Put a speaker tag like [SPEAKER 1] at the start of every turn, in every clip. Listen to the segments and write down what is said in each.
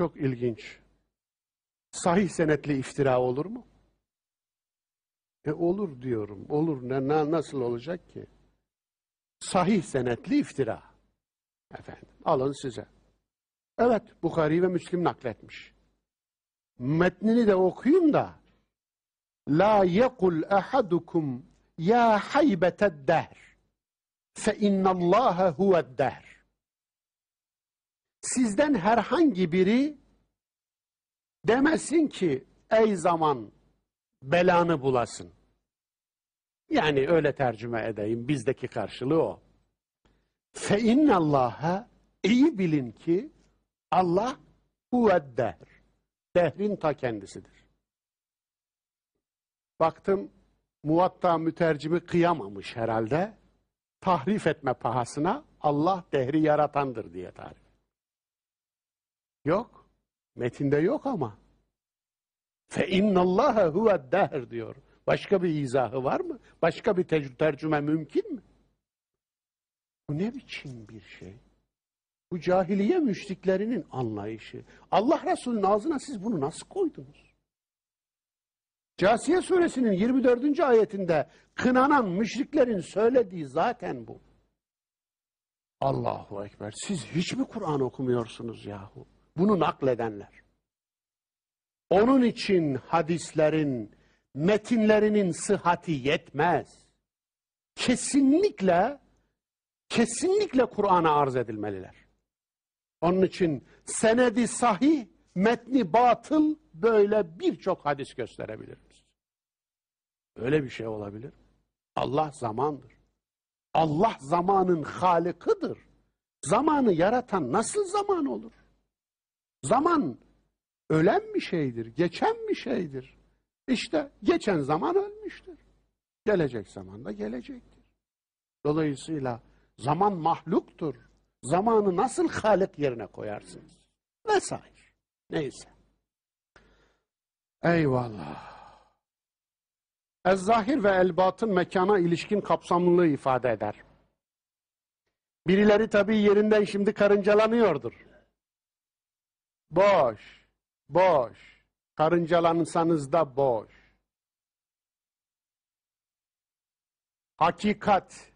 [SPEAKER 1] Çok ilginç. Sahih senetli iftira olur mu? E olur diyorum. Olur. Ne, na- nasıl olacak ki? Sahih senetli iftira. Efendim alın size. Evet Bukhari ve Müslim nakletmiş. Metnini de okuyayım da La yekul ahadukum ya haybeted dehr fe innallâhe huved dehr Sizden herhangi biri demesin ki ey zaman belanı bulasın. Yani öyle tercüme edeyim. Bizdeki karşılığı o. Fe innallâhe iyi bilin ki Allah huved dehr. Dehrin ta kendisidir. Baktım muvatta mütercimi kıyamamış herhalde. Tahrif etme pahasına Allah dehri yaratandır diye tarif. Yok. Metinde yok ama. Fe innallâhe huved dehr diyor. Başka bir izahı var mı? Başka bir te- tercüme mümkün mü? Bu ne biçim bir şey? Bu cahiliye müşriklerinin anlayışı. Allah Resulü'nün ağzına siz bunu nasıl koydunuz? Casiye suresinin 24. ayetinde kınanan müşriklerin söylediği zaten bu. Allahu Ekber. Siz hiç mi Kur'an okumuyorsunuz yahu? Bunu nakledenler. Onun için hadislerin, metinlerinin sıhhati yetmez. Kesinlikle, kesinlikle Kur'an'a arz edilmeliler. Onun için senedi sahih, metni batıl böyle birçok hadis gösterebiliriz. Öyle bir şey olabilir. Allah zamandır. Allah zamanın halikıdır. Zamanı yaratan nasıl zaman olur? Zaman ölen bir şeydir, geçen bir şeydir. İşte geçen zaman ölmüştür. Gelecek zaman da gelecektir. Dolayısıyla zaman mahluktur. Zamanı nasıl halik yerine koyarsınız? Vesaire. Neyse. Eyvallah. Ez-zahir ve el-batın mekana ilişkin kapsamlılığı ifade eder. Birileri tabii yerinden şimdi karıncalanıyordur. Boş, boş. Karıncalanırsanız da boş. Hakikat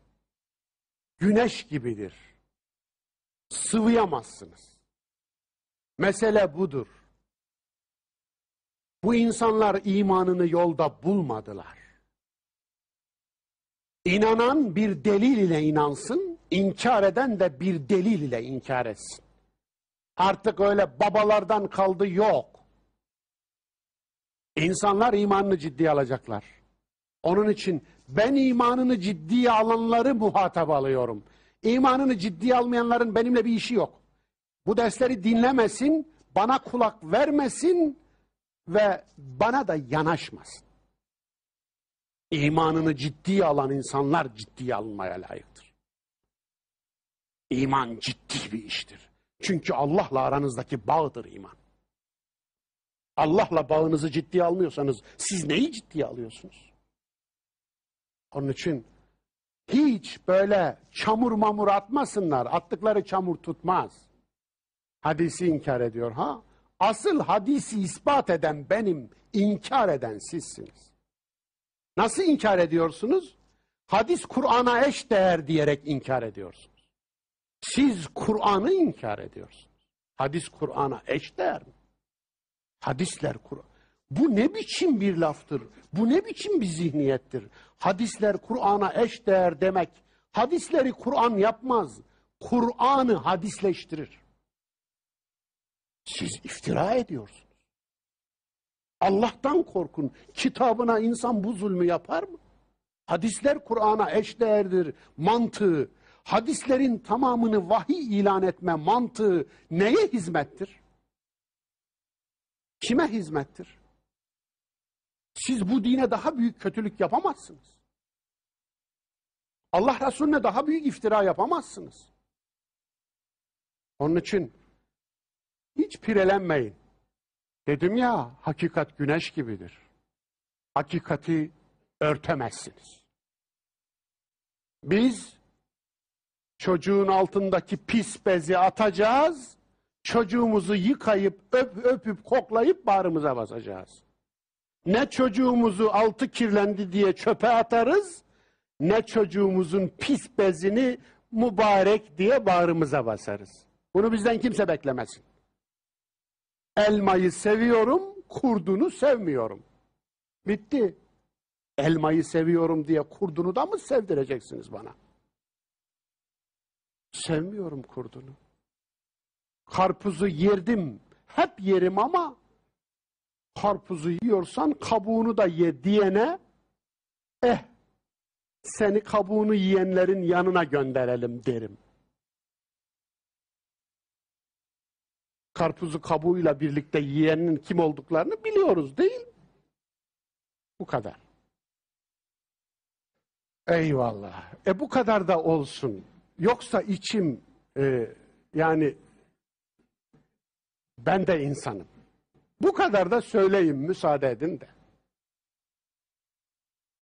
[SPEAKER 1] güneş gibidir. Sıvıyamazsınız. Mesele budur. Bu insanlar imanını yolda bulmadılar. İnanan bir delil ile inansın, inkar eden de bir delil ile inkar etsin. Artık öyle babalardan kaldı yok. İnsanlar imanını ciddiye alacaklar. Onun için ben imanını ciddiye alanları muhatap alıyorum. İmanını ciddiye almayanların benimle bir işi yok. Bu dersleri dinlemesin, bana kulak vermesin ve bana da yanaşmasın. İmanını ciddiye alan insanlar ciddiye alınmaya layıktır. İman ciddi bir iştir. Çünkü Allah'la aranızdaki bağdır iman. Allah'la bağınızı ciddiye almıyorsanız siz neyi ciddiye alıyorsunuz? Onun için hiç böyle çamur mamur atmasınlar. Attıkları çamur tutmaz. Hadisi inkar ediyor ha. Asıl hadisi ispat eden benim, inkar eden sizsiniz. Nasıl inkar ediyorsunuz? Hadis Kur'an'a eş değer diyerek inkar ediyorsunuz. Siz Kur'an'ı inkar ediyorsunuz. Hadis Kur'an'a eş değer mi? Hadisler Kur'an. Bu ne biçim bir laftır? Bu ne biçim bir zihniyettir? Hadisler Kur'an'a eş değer demek. Hadisleri Kur'an yapmaz. Kur'an'ı hadisleştirir. Siz iftira ediyorsunuz. Allah'tan korkun. Kitabına insan bu zulmü yapar mı? Hadisler Kur'an'a eş değerdir. Mantığı, hadislerin tamamını vahiy ilan etme mantığı neye hizmettir? Kime hizmettir? Siz bu dine daha büyük kötülük yapamazsınız. Allah Resulüne daha büyük iftira yapamazsınız. Onun için hiç pirelenmeyin. Dedim ya hakikat güneş gibidir. Hakikati örtemezsiniz. Biz çocuğun altındaki pis bezi atacağız. çocuğumuzu yıkayıp öp, öpüp koklayıp bağrımıza basacağız. Ne çocuğumuzu altı kirlendi diye çöpe atarız, ne çocuğumuzun pis bezini mübarek diye bağrımıza basarız. Bunu bizden kimse beklemesin. Elmayı seviyorum, kurdunu sevmiyorum. Bitti. Elmayı seviyorum diye kurdunu da mı sevdireceksiniz bana? Sevmiyorum kurdunu. Karpuzu yerdim. Hep yerim ama karpuzu yiyorsan kabuğunu da ye diyene eh seni kabuğunu yiyenlerin yanına gönderelim derim. Karpuzu kabuğuyla birlikte yiyenin kim olduklarını biliyoruz değil? Bu kadar. Eyvallah. E bu kadar da olsun. Yoksa içim e, yani ben de insanım. Bu kadar da söyleyeyim müsaade edin de.